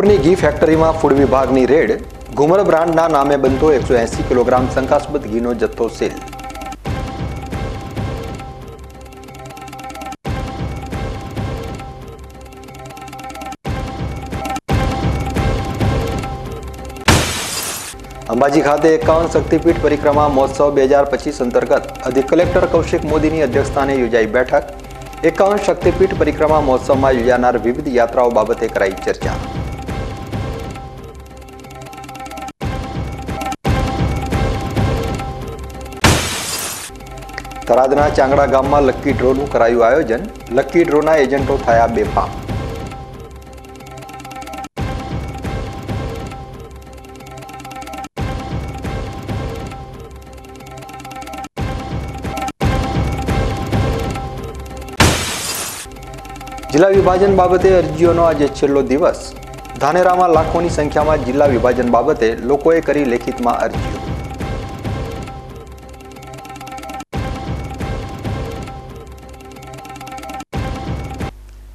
પાલનપુરની ઘી ફેક્ટરીમાં ફૂડ વિભાગની રેડ, ઘુમર બ્રાન્ડના નામે બનતો એકસો એસી કિલોગ્રામ શંકાસ્પદ ઘીનો જથ્થો સેલ. અંબાજી ખાતે એકાવન શક્તિપીઠ પરિક્રમા મહોત્સવ બે હજાર પચીસ અંતર્ગત અધિક કલેક્ટર કૌશિક મોદીની અધ્યક્ષસ્થાને યોજાઈ બેઠક. એકાવન શક્તિપીઠ પરિક્રમા મહોત્સવમાં યોજાનાર વિવિધ યાત્રાઓ બાબતે કરાઈ ચર્ચા. થરાદના ચાંગડા ગામમાં લકી ડ્રોનું કરાયું આયોજન. લકી ડ્રોના એજન્ટો થયા બેફામ. જિલ્લા વિભાજન બાબતે અરજીઓનો આજે છેલ્લો દિવસ. ધાનેરામાં લાખોની સંખ્યામાં જિલ્લા વિભાજન બાબતે લોકોએ કરી લેખિતમાં અરજીઓ.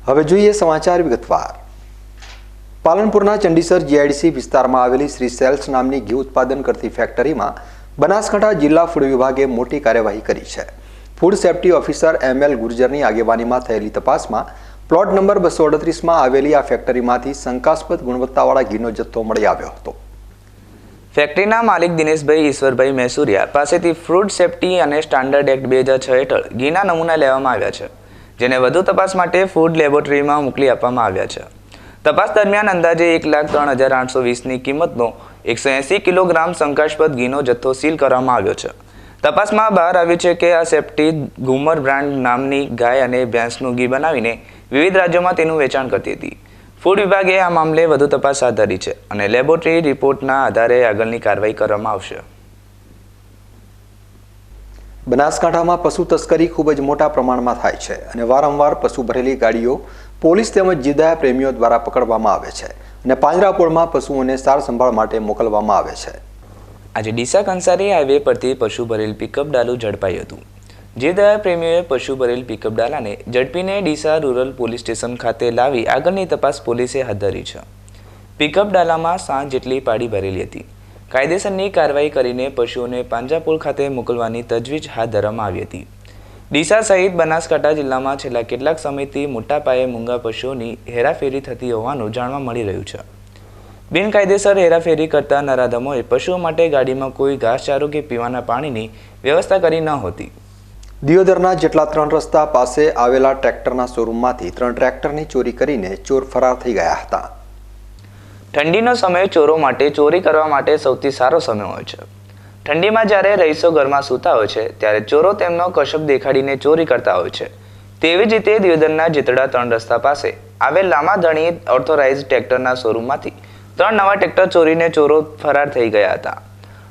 હવે જોઈએ સમાચાર વિગતવાર. પાલનપુરના ચંડીસર જીઆઈડીસી વિસ્તારમાં આવેલી શ્રી સેલ્સ નામની ઘી ઉત્પાદન કરતી ફેક્ટરીમાં બનાસકાંઠા જિલ્લા ફૂડ વિભાગે મોટી કાર્યવાહી કરી છે. Food safety officer M L ગુર્જરની આગેવાનીમાં થયેલી તપાસમાં પ્લોટ નંબર બસો અડત્રીસમાં આવેલી આ ફેક્ટરીમાંથી શંકાસ્પદ ગુણવત્તાવાળા ઘીનો જથ્થો મળી આવ્યો હતો. ફેક્ટરીના માલિક દિનેશભાઈ ઈશ્વરભાઈ મેસુરિયા પાસેથી ફૂડ સેફ્ટી અને સ્ટાન્ડર્ડ એક્ટ બે હજાર છ હેઠળ ઘીના નમૂના લેવામાં આવ્યા છે. જેને વધુ તપાસ માટે ફૂડ લેબોરેટરીમાં મોકલી આપવામાં આવ્યા છે. તપાસ દરમિયાન અંદાજે એક લાખ ત્રણ હજાર આઠસો વીસની કિંમતનો એકસો એંસી કિલોગ્રામ શંકાસ્પદ ઘીનો જથ્થો સીલ કરવામાં આવ્યો છે. તપાસમાં બહાર આવ્યું છે કે આ સેફ્ટી ઘુમર બ્રાન્ડ નામની ગાય અને ભેંસનું ઘી બનાવીને વિવિધ રાજ્યોમાં તેનું વેચાણ કરતી હતી. ફૂડ વિભાગે આ મામલે વધુ તપાસ હાથ ધરી છે અને લેબોરેટરી રિપોર્ટના આધારે આગળની કાર્યવાહી કરવામાં આવશે. બનાસકાંઠામાં પશુ તસ્કરી ખૂબ જ મોટા પ્રમાણમાં થાય છે અને વારંવાર પશુ ભરેલી ગાડીઓ પોલીસ તેમજ જીદાયા પ્રેમીઓ દ્વારા પકડવામાં આવે છે અને પાંજરાપોળમાં પશુઓને સાર સંભાળ માટે મોકલવામાં આવે છે. આજે ડીસા કંસારી હાઈવે પરથી પશુ ભરેલ પિકઅપ ડાલું ઝડપાયું હતું. જે દયા પ્રેમીઓએ પશુ ભરેલ પિકઅપ ડાલાને ઝડપીને ડીસા રૂરલ પોલીસ સ્ટેશન ખાતે લાવી આગળની તપાસ પોલીસે હાથ ધરી છે. પિકઅપ ડાલામાં સાંજ જેટલી પાડી ભરેલી હતી. કાયદેસરની કાર્યવાહી કરીને પશુઓને પાંજાપોળ ખાતે મોકલવાની તજવીજ હાથ ધરવામાં આવી હતી. ડીસા સહિત બનાસકાંઠા જિલ્લામાં છેલ્લા કેટલાક સમયથી મોટા પાયે મૂંગા પશુઓની હેરાફેરી થતી હોવાનું જાણવા મળી રહ્યું છે. બિનકાયદેસર હેરાફેરી કરતા નરાધમોએ પશુઓ માટે ગાડીમાં કોઈ ઘાસચારો કે પીવાના પાણીની વ્યવસ્થા કરી ન હતી. દિયોદરના જેટલા ત્રણ રસ્તા પાસે આવેલા ટ્રેક્ટરના શોરૂમમાંથી ત્રણ ટ્રેક્ટરની ચોરી કરીને ચોર ફરાર થઈ ગયા હતા. ઠંડીનો સમય ચોરો માટે, ચોરી કરવા માટે સૌથી સારો સમય હોય છે. ઠંડીમાં જ્યારે રહીશો ઘરમાં સૂતા હોય છે, ત્યારે ચોરો તેમનો કશપ દેખાડીને ચોરી કરતા હોય છે. તેવી જ રીતે દિયોદરના જીતડા ત્રણ રસ્તા પાસે, આવેલ લાંબા ધણી ઓર્થોરાઇઝ ટ્રેક્ટરના શોરૂમમાંથી, ત્રણ નવા ટ્રેક્ટર ચોરીને ચોરો ફરાર થઈ ગયા હતા.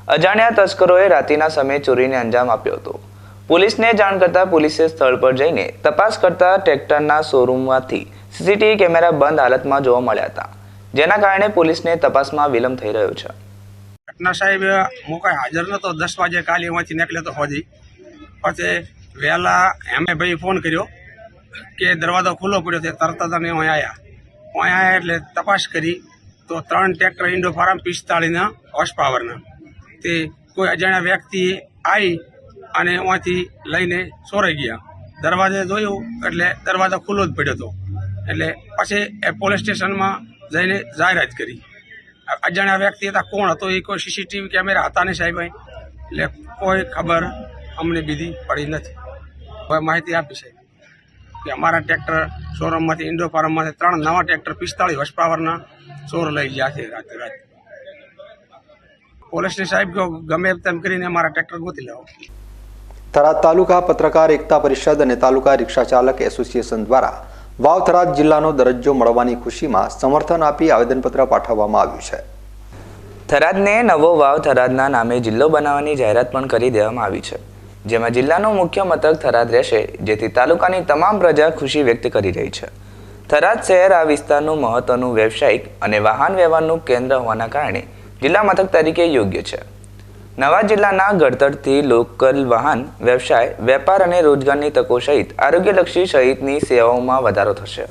અજાણ્યા તસ્કરોએ રાત્રિના સમયે ચોરીને અંજામ આપ્યો હતો. પોલીસને જાણ કરતા પોલીસે સ્થળ પર જઈને તપાસ કરતા ટ્રેક્ટરના શોરૂમમાંથી સીસીટીવી કેમેરા બંધ હાલતમાં જોવા મળ્યા હતા. જેના કારણે પોલીસને તપાસમાં વિલંબ થઈ રહ્યો છે. ઘટના સાહેબ, હું કાંઈ હાજર નહોતો. દસ વાગે કાલે એમાંથી નીકળ્યો તો હોજી. પછી વહેલા એમે ભાઈ ફોન કર્યો કે દરવાજો ખુલ્લો પડ્યો તે તરત જ અમે અહીં આવ્યા અહીં આવ્યા એટલે તપાસ કરી તો ત્રણ ટ્રેક્ટર ઇન્ડો ફાર્મ પિસ્તાળીના હોર્સ પાવરના. તે કોઈ અજાણ્યા વ્યક્તિ આવી અને અહીંથી લઈને સોરાઈ ગયા. દરવાજે જોયું એટલે દરવાજો ખુલ્લો જ પડ્યો હતો. એટલે પછી એ પોલીસ સ્ટેશનમાં જઈને જાહેરાત કરી. અજાણ્યા વ્યક્તિ હતા, કોણ હતો? એ કોઈ સીસીટીવી કેમેરા હતા નહીં સાહેબ અહીં. એટલે કોઈ ખબર અમને બીજી પડી નથી. હવે માહિતી આપી સાહેબ કે અમારા ટ્રેક્ટર શોરૂમમાંથી, ઇન્ડો ફાર્મમાંથી ત્રણ નવા ટ્રેક્ટર પિસ્તાળીસ વર્ષ પાવરના ચોર લઈ ગયા છે રાતે રાતે. પોલીસની સાહેબ કહો, ગમે તેમ કરીને અમારા ટ્રેક્ટર ગોતી લેવો. થરાદ તાલુકા પત્રકાર એકતા પરિષદ અને તાલુકા રિક્ષા ચાલક એસોસિએશન દ્વારા વાવ થરાદ જિલ્લાનો દરજ્જો મળવાની ખુશીમાં સમર્થન આપી આવેદનપત્ર પાઠવવામાં આવ્યું છે. થરાદને નવો વાવ થરાદના નામે જિલ્લો બનાવવાની જાહેરાત પણ કરી દેવામાં આવી છે. જેમાં જિલ્લાનું મુખ્ય મથક થરાદ રહેશે, જેથી તાલુકાની તમામ પ્રજા ખુશી વ્યક્ત કરી રહી છે. થરાદ શહેર આ વિસ્તારનું મહત્વનું વ્યવસાયિક અને વાહન વ્યવહારનું કેન્દ્ર હોવાના કારણે જિલ્લા મથક તરીકે યોગ્ય છે. નવા જિલ્લાના ઘડતરથી લોકલ વાહન, વ્યવસાય, વેપાર અને રોજગારની તકો સહિત આરોગ્યલક્ષી સહિતની સેવાઓમાં વધારો થશે.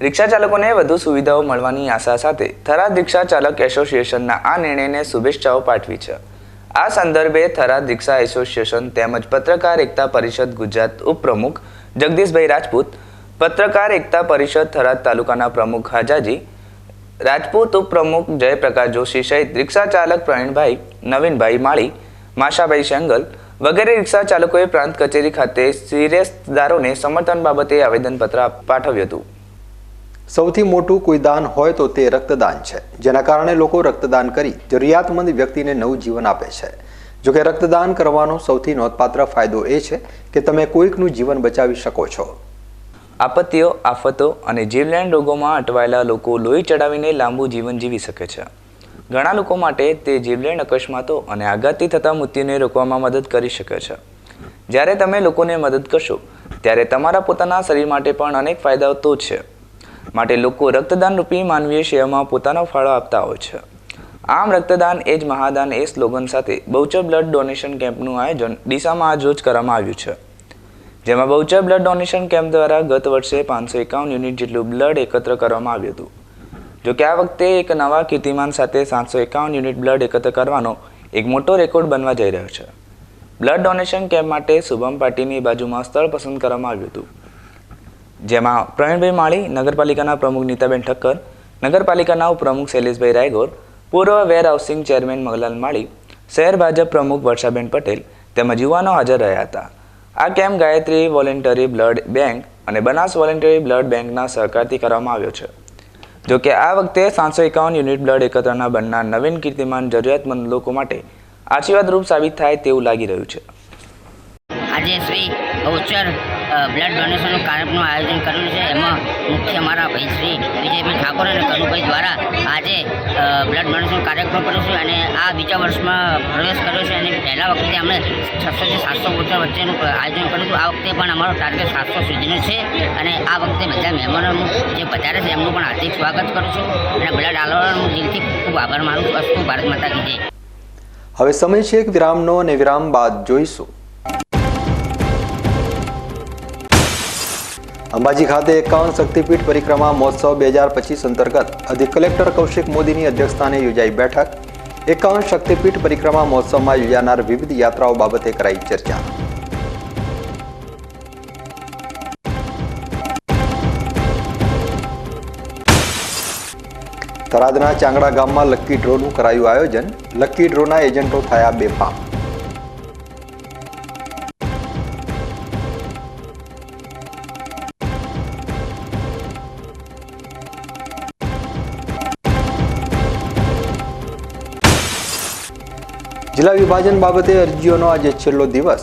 રિક્ષા ચાલકોને વધુ સુવિધાઓ મળવાની આશા સાથે થરાદ રિક્ષા ચાલક એસોસિએશનના આ નિર્ણયને શુભેચ્છાઓ પાઠવી છે. આ સંદર્ભે થરાદ રિક્ષા એસોસિએશન તેમજ પત્રકાર એકતા પરિષદ ગુજરાત ઉપપ્રમુખ જગદીશભાઈ રાજપૂત, પત્રકાર એકતા પરિષદ થરાદ તાલુકાના પ્રમુખ હાજાજી, રાજપૂત ઉપપ્રમુખ જયપ્રકાશ જોશી સહિત રિક્ષા ચાલક પ્રવીણભાઈ નવીનભાઈ માળી માશાભાઈ શેંગલ વગેરે રિક્ષા ચાલકોએ પ્રાંત કચેરી ખાતે સિરેસદારોને સમર્થન બાબતે આવેદનપત્ર પાઠવ્યું હતું. સૌથી મોટું કોઈ દાન હોય તો તે રક્તદાન છે જેના કારણે લોકો રક્તદાન કરી જરૂરિયાતમંદ વ્યક્તિને નવું જીવન આપે છે. જોકે રક્તદાન કરવાનો સૌથી નોંધપાત્ર ફાયદો એ છે કે તમે કોઈકનું જીવન બચાવી શકો છો. આપત્તિઓ આફતો અને જીવલેણ રોગોમાં અટવાયેલા લોકો લોહી ચડાવીને લાંબુ જીવન જીવી શકે છે. ઘણા લોકો માટે તે જીવલેણ અકસ્માતો અને આઘાતથી થતા મૃત્યુને રોકવામાં મદદ કરી શકે છે. જ્યારે તમે લોકોને મદદ કરશો, ત્યારે તમારા પોતાના શરીર માટે પણ અનેક ફાયદાઓ તો છે. માટે લોકો રક્તદાન રૂપી માનવીય સેવામાં પોતાનો ફાળો આપતા હોય છે. આમ રક્તદાન એ જ મહાદાન એ સ્લોગન સાથે બહુચર બ્લડ ડોનેશન કેમ્પનું આયોજન ડીસામાં આજ રોજ કરવામાં આવ્યું છે. જેમાં બહુચર બ્લડ ડોનેશન કેમ્પ દ્વારા ગત વર્ષે પાંચસો એકાવન યુનિટ જેટલું બ્લડ એકત્ર કરવામાં આવ્યું હતું. જોકે આ વખતે એક નવા કીર્તિમાન સાથે સાતસો એકાવન યુનિટ બ્લડ એકત્ર કરવાનો એક મોટો રેકોર્ડ બનવા જઈ રહ્યો છે. બ્લડ ડોનેશન કેમ્પ માટે શુભમ પાર્ટીની બાજુમાં સ્થળ પસંદ કરવામાં આવ્યું હતું. જેમાં પ્રવીણભાઈ માળી, નગરપાલિકાના પ્રમુખ નીતાબેન ઠક્કર, નગરપાલિકાના ઉપપ્રમુખ શૈલેષભાઈ રાયગોર, પૂર્વ વેર હાઉસિંગ ચેરમેન મગલાલ માળી, શહેર ભાજપ પ્રમુખ વર્ષાબેન પટેલ તેમજ યુવાનો હાજર રહ્યા હતા. આ camp Gayatri voluntary blood bank અને બનાસ વોલેન્ટરી બ્લડ બેંકના સહકારથી કરવામાં આવ્યો છે. જો કે આ વખતે સાતસો એકાવન યુનિટ બ્લડ એકત્રના બનનાર નવીન કીર્તિમાન જરૂરિયાતમંદ લોકો માટે આશીર્વાદરૂપ સાબિત થાય તેવું લાગી રહ્યું છે. આજે શ્રી ગૌચર અ, બ્લડ ડોનેશનનું કાર્યક્રમનું આયોજન કરેલું છે. એમાં મુખ્ય મારા ભાઈ શ્રી વિજયભાઈ ઠાકોર અને કનુભાઈ દ્વારા આજે બ્લડ ડોનેશન કાર્યક્રમ કર્યો છે અને આ બીજા વર્ષમાં પ્રવેશ કર્યો છે અને પહેલા વખતે અમે છસોથી સાતસો બોતેર વચ્ચેનું આયોજન કર્યું હતું. આ વખતે પણ અમારો ટાર્ગેટ સાતસો સુધીનો છે અને આ વખતે બધા મહેમાનોનું જે વધારે છે એમનું પણ હાર્દિક સ્વાગત કરું છું અને બ્લડ આલવાનો દિલથી ખૂબ આભાર માનું છું. અસ્તુ ભારત માતા કી હવે સમય છે એક વિરામનો અને વિરામ બાદ જોઈશું. અંબાજી ખાતે એકાવન શક્તિપીઠ પરિક્રમા મહોત્સવ બે હજાર પચીસ અંતર્ગત અધિક કલેક્ટર કૌશિક મોદીની અધ્યક્ષસ્થાને યોજાઈ બેઠક. એકાવન શક્તિપીઠ પરિક્રમા મહોત્સવમાં યોજાનાર વિવિધ યાત્રાઓ બાબતે કરાઈ ચર્ચા. થરાદના ચાંગડા ગામમાં લક્કી ડ્રોનું કરાયું આયોજન. લક્કી ડ્રોના એજન્ટો થયા બેફામ. જિલ્લા વિભાજન બાબતે અરજીઓનો આજે છેલ્લો દિવસ.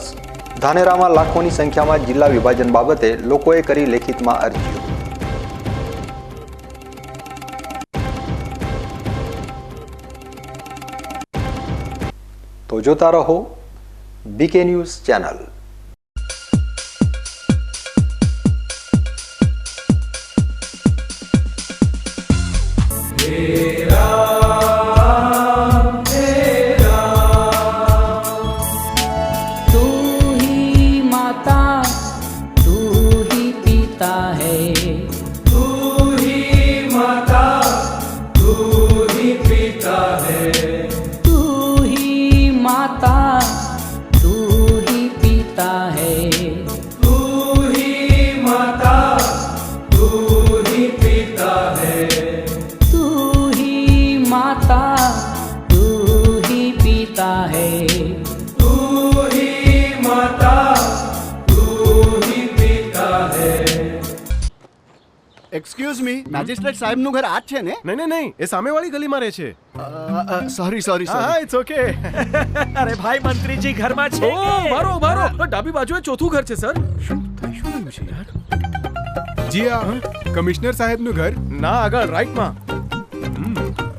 ધાનેરામાં લાખોની સંખ્યામાં જિલ્લા વિભાજન બાબતે લોકોએ કરી લેખિતમાં અરજીઓ. તો જોતા રહો બીકે ન્યૂઝ ચેનલ ही माता तू ही पिता है એક્સક્યુઝ મી મેજિસ્ટ્રેટ સાહેબનું ઘર આ જ છે ને નહીં નહીં નહીં એ સામેવાળી ગલીમાં રહે છે સોરી સોરી હા સોરી ઇટ્સ ઓકે અરે ભાઈ મંત્રીજી ઘરમાં છે ઓ કે? મારો મારો ડાબી બાજુએ ચોથું ઘર છે સર શું થઈ શું રહ્યું છે યાર જી હા કમિશનર સાહેબનું ઘર ના આગળ રાઈટમાં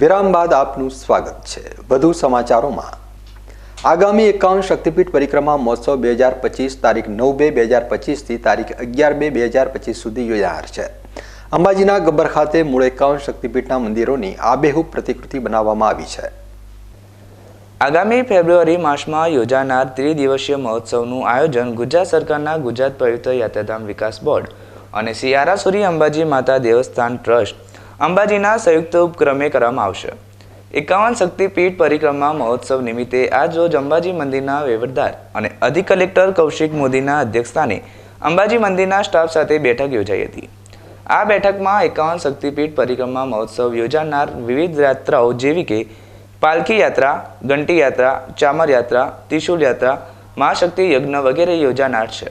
વિરામ બાદ આપનું સ્વાગત છે. વધુ સમાચારોમાં. આગામી એકાવન શક્તિપીઠ પરિક્રમા મહોત્સવ બે હજાર પચીસ તારીખ નવ બે બે હજાર પચીસથી તારીખ અગિયાર બે બે હજાર પચીસ સુધી યોજાનાર છે. અંબાજીના ગબ્બર ખાતે મૂળ એકાવન શક્તિપીઠના મંદિરોની આબેહૂબ પ્રતિકૃતિ બનાવવામાં આવી છે. આગામી ફેબ્રુઆરી માસમાં યોજાનાર ત્રિદિવસીય મહોત્સવનું આયોજન ગુજરાત સરકારના ગુજરાત પવિત્ર યાત્રાધામ વિકાસ બોર્ડ અને શ્રી આરાસુરી અંબાજી માતા દેવસ્થાન ટ્રસ્ટ અંબાજીના સંયુક્ત ઉપક્રમે કરવામાં આવશે. એકાવન શક્તિપીઠ પરિક્રમા મહોત્સવ નિમિત્તે આજ રોજ અંબાજી મંદિરના વહીવટદાર અને અધિક કલેક્ટર કૌશિક મોદીના અધ્યક્ષસ્થાને અંબાજી મંદિરના સ્ટાફ સાથે બેઠક યોજાઈ હતી. આ બેઠકમાં એકાવન શક્તિપીઠ પરિક્રમા મહોત્સવ યોજાનાર વિવિધ યાત્રાઓ જેવી કે પાલખી યાત્રા, ઘંટી યાત્રા, ચામર યાત્રા ત્રિશુલ યાત્રા, મહાશક્તિ યજ્ઞ વગેરે યોજાનાર છે.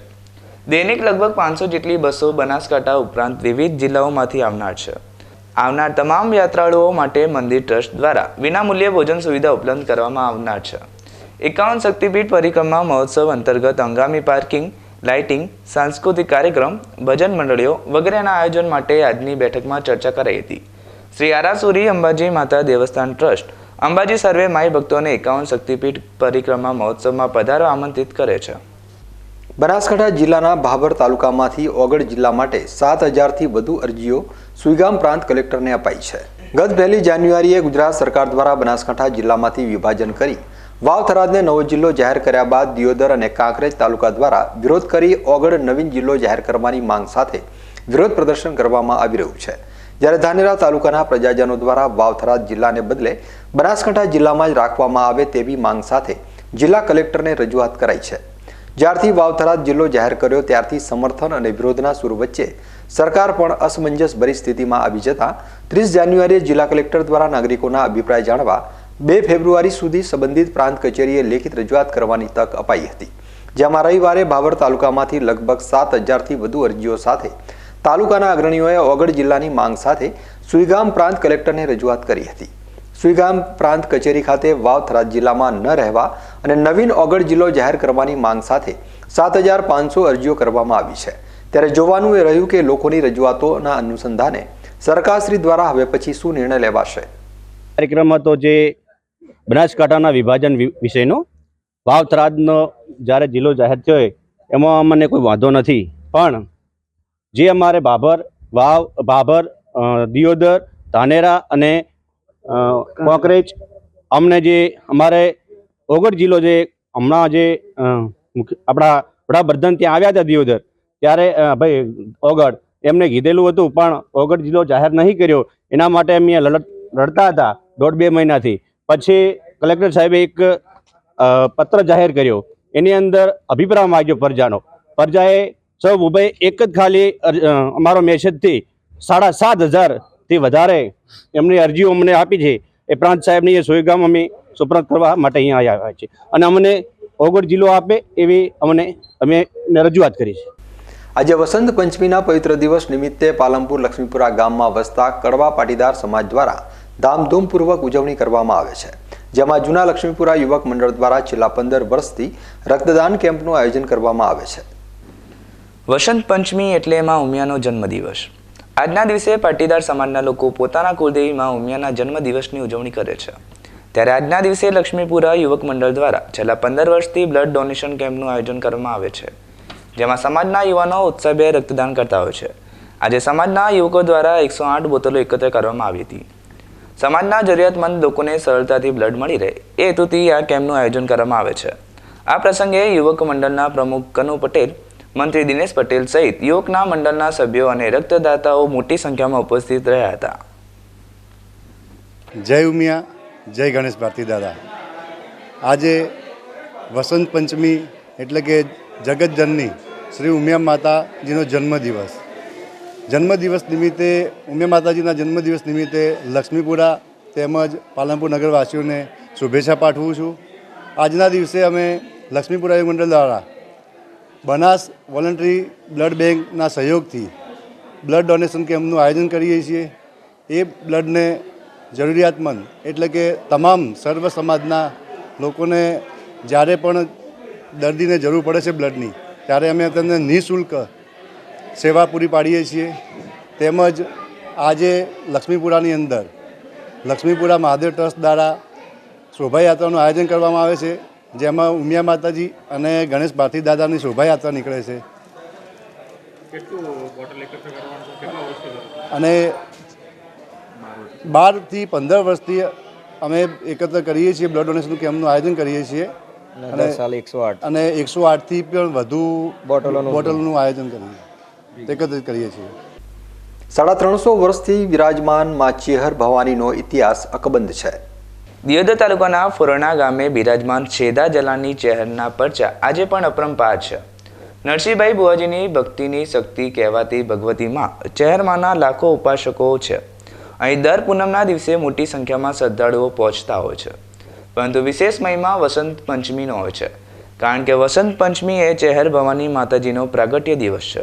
દૈનિક લગભગ પાંચસો જેટલી બસો બનાસકાંઠા ઉપરાંત વિવિધ જિલ્લાઓમાંથી આવનાર છે. આવનાર તમામ યાત્રાળુઓ માટે મંદિર ટ્રસ્ટ દ્વારા વિનામૂલ્યે ભોજન સુવિધા ઉપલબ્ધ કરવામાં આવનાર છે. એકાવન શક્તિપીઠ પરિક્રમા મહોત્સવ અંતર્ગત હંગામી પાર્કિંગ, લાઇટિંગ, સાંસ્કૃતિક કાર્યક્રમ, ભજન મંડળીઓ વગેરેના આયોજન માટે આજની બેઠકમાં ચર્ચા કરાઈ હતી. શ્રી આરાસુરી અંબાજી માતા દેવસ્થાન ટ્રસ્ટ અંબાજી સર્વે માઈ ભક્તોને એકાવન શક્તિપીઠ પરિક્રમા મહોત્સવમાં પધારો આમંત્રિત કરે છે. બનાસકાંઠા જિલ્લાના ભાભર તાલુકામાંથી ઓગળ જિલ્લા માટે સાત હજારથી વધુ અરજીઓ સુઈગામ પ્રાંત કલેક્ટરને અપાઈ છે. ગત પહેલી જાન્યુઆરીએ ગુજરાત સરકાર દ્વારા બનાસકાંઠા જિલ્લામાંથી વિભાજન કરી વાવ થરાદને નવો જિલ્લો જાહેર કર્યા બાદ દિયોદર અને કાંકરેજ તાલુકા દ્વારા વિરોધ કરી ઓગળ નવીન જિલ્લો જાહેર કરવાની માંગ સાથે વિરોધ પ્રદર્શન કરવામાં આવી રહ્યું છે. જ્યારે ધાનેરા તાલુકાના પ્રજાજનો દ્વારા વાવથરાદ જિલ્લાને બદલે બનાસકાંઠા જિલ્લામાં જ રાખવામાં આવે તેવી માંગ સાથે જિલ્લા કલેક્ટરને રજૂઆત કરાઈ છે. જ્યારથી વાવથરા જિલ્લો જાહેર કર્યો, ત્યારથી સમર્થન અને વિરોધના સૂર વચ્ચે સરકાર પણ અસમંજસ ભરી સ્થિતિમાં આવી જતા ત્રીસ જાન્યુઆરીએ જિલ્લા કલેક્ટર દ્વારા નાગરિકોના અભિપ્રાય જાણવા બે ફેબ્રુઆરી સુધી સંબંધિત પ્રાંત કચેરીએ લેખિત રજૂઆત કરવાની તક અપાઈ હતી, જેમાં રવિવારે ભાવર તાલુકામાંથી લગભગ સાત હજારથી વધુ અરજીઓ સાથે તાલુકાના અગ્રણીઓએ ઓગળ જિલ્લાની માંગ સાથે સુઈગામ પ્રાંત કલેક્ટરને રજૂઆત કરી હતી. સુઈગામ પ્રાંત કચેરી ખાતે વાવ થરાદ જિલ્લામાં ન રહેવા અને નવીન ઓગળ જિલ્લો જાહેર કરવાની માંગ સાથે સાત હજાર પાંચસો અરજીઓ કરવામાં આવી છે. ત્યારે જોવાનું એ રહ્યું કે લોકોની રજૂઆતોના અનુસંધાને સરકારશ્રી દ્વારા હવે પછી શું નિર્ણય લેવાશે? કાર્યક્રમ હતો જે બનાસકાંઠાના વિભાજન વિષયનો વાવ થરાદનો જ્યારે જિલ્લો જાહેર થયો એમાં અમને કોઈ વાંધો નથી. પણ જે અમારે બાબર, વાવ, બાબર દિયોદર, ધાનેરા અને કોંકરેજ અમને જે અમારે ઓગડ જિલ્લો જે હમણાં જે આપણા વડાપ્રધાન ત્યાં આવ્યા હતા દિયોદર, ત્યારે ભાઈ ઓગડ એમને કીધેલું હતું, પણ ઓગડ જિલ્લો જાહેર નહીં કર્યો. એના માટે અમે લડત, લડતા હતા, દોઢ બે મહિનાથી. પછી કલેક્ટર સાહેબે એક પત્ર જાહેર કર્યો. એની અંદર અભિપ્રાય માગ્યો પ્રજાનો. પ્રજાએ સૌ ઉભય એક જ ખાલી અમારો મેસેજથી સાડા સાત હજારથી વધારે એમની અરજીઓ અમને આપી છે. એ પ્રાંત સાહેબની એ સોયગામ અમે સુપ્રત કરવા માટે અહીંયા આવ્યા છે. અને અમને ઓગળ જિલ્લો આપે એવી અમને અમે રજૂઆત કરી છે. આજે વસંત પંચમીના પવિત્ર દિવસ નિમિત્તે પાલનપુર લક્ષ્મીપુરા ગામમાં વસતા કડવા પાટીદાર સમાજ દ્વારા ધામધૂમપૂર્વક ઉજવણી કરવામાં આવે છે. જેમાં જૂના લક્ષ્મીપુરા યુવક મંડળ દ્વારા છેલ્લા પંદર વર્ષથી રક્તદાન કેમ્પનું આયોજન કરવામાં આવે છે. વસંત પંચમી એટલે એમાં ઉમિયાનો જન્મદિવસ. આજના દિવસે પાટીદાર સમાજના લોકો પોતાના કુળદેવીમાં ઉમિયાના જન્મદિવસની ઉજવણી કરે છે. ત્યારે આજના દિવસે લક્ષ્મીપુરા યુવક મંડળ દ્વારા છેલ્લા પંદર વર્ષથી બ્લડ ડોનેશન કેમ્પનું આયોજન કરવામાં આવે છે, જેમાં સમાજના યુવાનો ઉત્સાહભેર રક્તદાન કરતા હોય છે. આજે સમાજના યુવકો દ્વારા એકસો આઠ બોટલો એકત્ર કરવામાં આવી હતી. સમાજના જરૂરિયાતમંદ લોકોને સરળતાથી બ્લડ મળી રહે એ હેતુથી આ કેમ્પનું આયોજન કરવામાં આવે છે. આ પ્રસંગે યુવક મંડળના પ્રમુખ કનુ પટેલ મંત્રી દિનેશ પટેલ સહિત યુવકના મંડળના સભ્યો અને રક્તદાતાઓ મોટી સંખ્યામાં ઉપસ્થિત રહ્યા હતા. જય ઉમિયા, જય ગણેશ ભારતી દાદા. આજે વસંત પંચમી એટલે કે જગતજનની શ્રી ઉમિયા માતાજીનો જન્મદિવસ. જન્મદિવસ નિમિત્તે, ઉમિયા માતાજીના જન્મદિવસ નિમિત્તે લક્ષ્મીપુરા તેમજ પાલનપુર નગરવાસીઓને શુભેચ્છા પાઠવું છું. આજના દિવસે અમે લક્ષ્મીપુરા મંડળ દ્વારા બનાસ વોલન્ટરી બ્લડ બેંકના સહયોગથી બ્લડ ડોનેશન કેમ્પનું આયોજન કરીએ છીએ. એ બ્લડને જરૂરિયાતમંદ એટલે કે તમામ સર્વ સમાજના લોકોને જ્યારે પણ દર્દીને જરૂર પડે છે બ્લડની, ત્યારે અમે તેમને નિઃશુલ્ક સેવા પૂરી પાડીએ છીએ. તેમજ આજે લક્ષ્મીપુરાની અંદર લક્ષ્મીપુરા મહાદેવ ટ્રસ્ટ દ્વારા શોભાયાત્રાનું આયોજન કરવામાં આવે છે. જેમાં ઉમિયા માતાજી અને ગણેશ ભારતી દાદાની શોભાયાત્રા નીકળે છે. અને બારથી પંદર વર્ષથી અમે એકત્ર કરીએ છીએ બ્લડ ડોનેશન કેમ્પનું આયોજન કરીએ છીએ. અને એકસો આઠથી પણ વધુ બોટલોનું. આયોજન કરીએ. એકત્રિત કરીએ છીએ. સાડા ત્રણસો વર્ષથી વિરાજમાન માચીહર ભવાનીનો ઇતિહાસ અકબંધ છે. દિયોદર તાલુકાના ફોરણા ગામે બિરાજમાન છેદા જલાની ચહેરના પરચા આજે પણ અપરંપાર છે. નરસિંહભાઈ બુઆજીની ભક્તિની શક્તિ કહેવાતી ભગવતીમાં ચહેરમાંના લાખો ઉપાસકો છે. અહીં દર પૂનમના દિવસે મોટી સંખ્યામાં શ્રદ્ધાળુઓ પહોંચતા હોય છે. પરંતુ વિશેષ મહિમા વસંત પંચમીનો હોય છે. કારણ કે વસંત પંચમી એ ચહેર ભવાની માતાજીનો પ્રાગટ્ય દિવસ છે.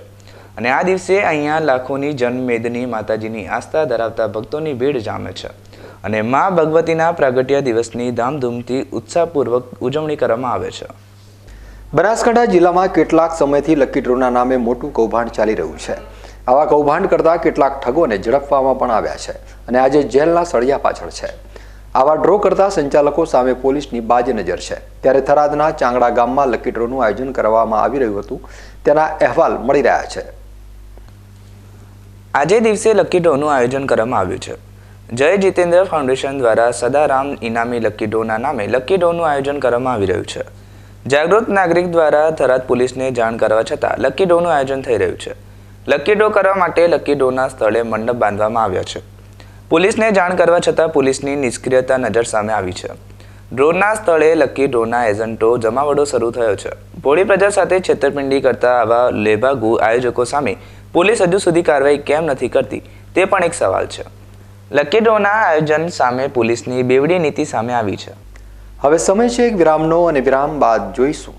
અને આ દિવસે અહીંયા લાખોની જન્મમેદની માતાજીની આસ્થા ધરાવતા ભક્તોની ભીડ જામે છે. અને મા ભગવતીના પ્રાગટ્ય દિવસની ધામધૂમથી ઉત્સાહપૂર્વક ઉજવણી કરવામાં આવે છે. બનાસકાંઠા જિલ્લામાં કેટલાક સમયથી લકી ડ્રોના નામે મોટું કૌભાંડ ચાલી રહ્યું છે. આવા કૌભાંડ કરતા કેટલાક ઠગોને ઝડપવામાં પણ આવ્યા છે અને આજે જેલના સળિયા પાછળ છે. આવા ડ્રો કરતા સંચાલકો સામે પોલીસની બાજ નજર છે. ત્યારે થરાદના ચાંગડા ગામમાં લકી ડ્રોનું આયોજન કરવામાં આવી રહ્યું હતું. તેના અહેવાલ મળી રહ્યા છે. આજે દિવસે લકી ડ્રોનું આયોજન કરવામાં આવ્યું છે. જય જીતેન્દ્ર ફાઉન્ડેશન દ્વારા સદારામ ઇનામી લકી ડોના નામે લકી ડોનું આયોજન કરવામાં આવી રહ્યું છે. જાગૃત નાગરિક દ્વારા થરાદ પોલીસને જાણ કરવા છતાં લકી ડોનું આયોજન થઈ રહ્યું છે. લકી ડો કરવા માટે લકી ડોના સ્થળે મંડપ બાંધવામાં આવ્યા છે. પોલીસને જાણ કરવા છતાં પોલીસની નિષ્ક્રિયતા નજર સામે આવી છે. ડ્રોનના સ્થળે લકી ડ્રોના એજન્ટો જમાવડો શરૂ થયો છે. ભોળી પ્રજા સાથે છેતરપિંડી કરતા આવા લેભાગુ આયોજકો સામે પોલીસ હજુ સુધી કાર્યવાહી કેમ નથી કરતી તે પણ એક સવાલ છે. લકી ડ્રોના આયોજન સામે પોલીસની બેવડી નીતિ સામે આવી છે. હવે સમય છે એક વિરામનો અને વિરામ બાદ જોઈશું.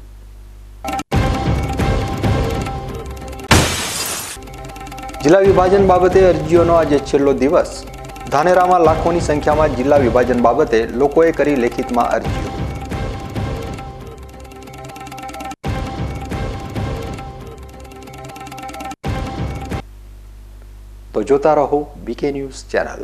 જિલ્લા વિભાજન બાબતે અરજીઓનો આજે છેલ્લો દિવસ. ધાનેરામાં લાખોની સંખ્યામાં જિલ્લા વિભાજન બાબતે લોકોએ કરી લેખિતમાં અરજીઓ. તો જોતા રહો બીકે ન્યૂઝ ચેનલ.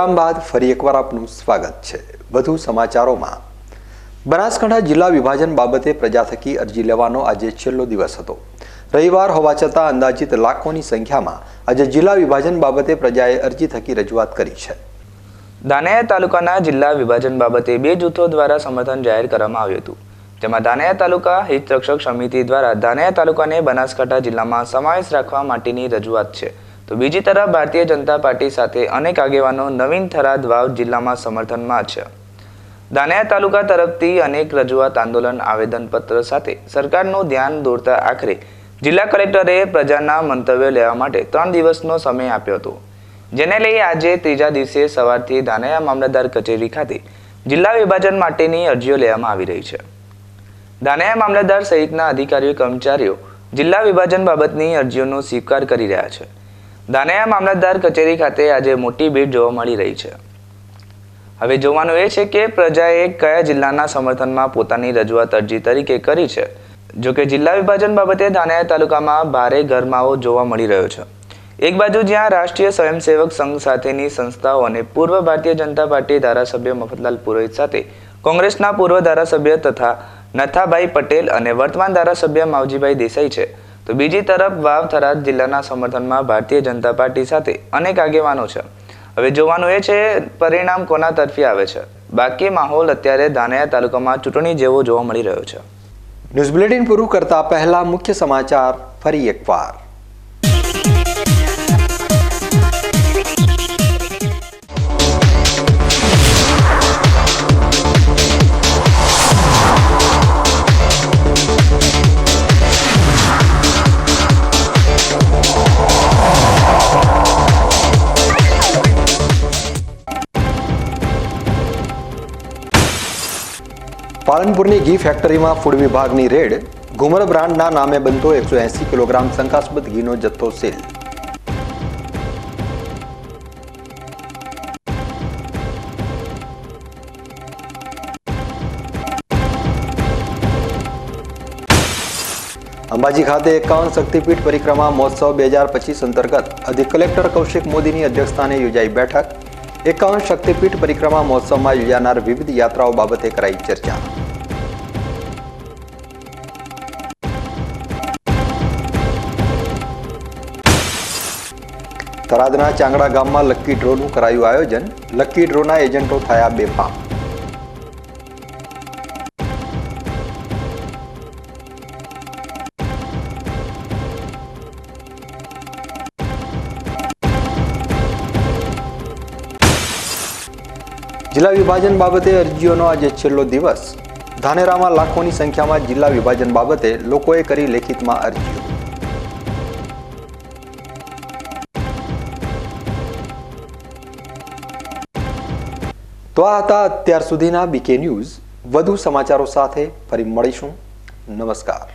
વિરામ બાદ ફરી એકવાર આપનું સ્વાગત છે. વધુ સમાચારોમાં. બનાસકાંઠા જિલ્લા વિભાજન બાબતે પ્રજા થકી અરજી લેવાનો આજે છેલ્લો દિવસ હતો. રવિવાર હોવા છતાં અંદાજિત લાખોની સંખ્યામાં આજે જિલ્લા વિભાજન બાબતે પ્રજાએ અરજી થકી રજૂઆત કરી છે. દાનેયા તાલુકાના જિલ્લા વિભાજન બાબતે બે જૂથો દ્વારા સમર્થન જાહેર કરવામાં આવ્યું હતું. જેમાં દાનેયા તાલુકા હિતરક્ષક સમિતિ દ્વારા દાનેયા તાલુકાને બનાસકાંઠા જિલ્લામાં સમાવેશ રાખવા માટેની રજૂઆત છે. તો બીજી તરફ ભારતીય જનતા પાર્ટી સાથે અનેક આગેવાનો નવીન થરાદ વાવ જિલ્લામાં સમર્થનમાં છે. દાનિયા તાલુકા તરફથી અનેક રજૂઆત આંદોલન આવેદનપત્ર સાથે સરકારનું ધ્યાન દોરતા આખરે જિલ્લા કલેક્ટરે પ્રજાના મંતવ્યો લેવા માટે ત્રણ દિવસનો સમય આપ્યો હતો. જેને લઈ આજે ત્રીજા દિવસે સવારથી દાનેયા મામલતદાર કચેરી ખાતે જિલ્લા વિભાજન માટેની અરજીઓ લેવામાં આવી રહી છે. દાનેયા મામલતદાર સહિતના અધિકારીઓ, કર્મચારીઓ જિલ્લા વિભાજન બાબતની અરજીઓનો સ્વીકાર કરી રહ્યા છે. દાનેયા મામલતદાર કચેરી ખાતે આજે મોટી ભીડ જોવા મળી રહી છે. હવે જોવાનું એ છે કે પ્રજાએ કયા જિલ્લાના સમર્થનમાં પોતાની રજૂઆત અરજી તરીકે કરી છે. જો કે જિલ્લા વિભાજન બાબતે દાનેયા તાલુકામાં ભારે ગરમાવો જોવા મળી રહ્યો છે. એક બાજુ જ્યાં રાષ્ટ્રીય સ્વયંસેવક સંઘ સાથેની સંસ્થાઓ અને પૂર્વ ભારતીય જનતા પાર્ટી ધારાસભ્ય મફતલાલ પુરોહિત સાથે કોંગ્રેસના પૂર્વ ધારાસભ્ય તથા નથાભાઈ પટેલ અને વર્તમાન ધારાસભ્ય માવજીભાઈ દેસાઈ છે. તો બીજી તરફ વાવ થરાદ જિલ્લાના સમર્થનમાં ભારતીય જનતા પાર્ટી સાથે અનેક આગેવાનો છે. હવે જોવાનું એ છે, પરિણામ કોના તરફી આવે છે? બાકી માહોલ અત્યારે ધાનેયા તાલુકામાં ચૂંટણી જેવો જોવા મળી રહ્યો છે. ન્યૂઝ બુલેટિન પૂરું કરતા પહેલા મુખ્ય સમાચાર ફરી એકવાર. પાલનપુરની ઘી ફેક્ટરીમાં ફૂડ વિભાગની રેડ, ઘુમર બ્રાન્ડના નામે બનતો એકસો એંસી કિલોગ્રામ શંકાસ્પદ ઘીનો જથ્થો સીલ. અંબાજી ખાતે એકાવન શક્તિપીઠ પરિક્રમા મહોત્સવ બે હજાર પચીસ અંતર્ગત અધિક કલેક્ટર કૌશિક મોદીની અધ્યક્ષસ્થાને યોજાઈ બેઠક. એકાવન શક્તિપીઠ પરિક્રમા મહોત્સવમાં યોજાનાર વિવિધ યાત્રાઓ બાબતે કરાઈ ચર્ચા. થરાદના ચાંગડા ગામમાં લક્કી ડ્રોનું કરાયું આયોજન. લક્કી ડ્રોના એજન્ટો થયા બેફામ. જિલ્લા વિભાજન બાબતે અરજીઓનો આજે છેલ્લો દિવસ. ધાનેરામાં લાખોની સંખ્યામાં જિલ્લા વિભાજન બાબતે લોકોએ કરી લેખિતમાં અરજીઓ. તો આ હતા અત્યાર સુધીના બીકે ન્યૂઝ. વધુ સમાચારો સાથે ફરી મળીશું. નમસ્કાર.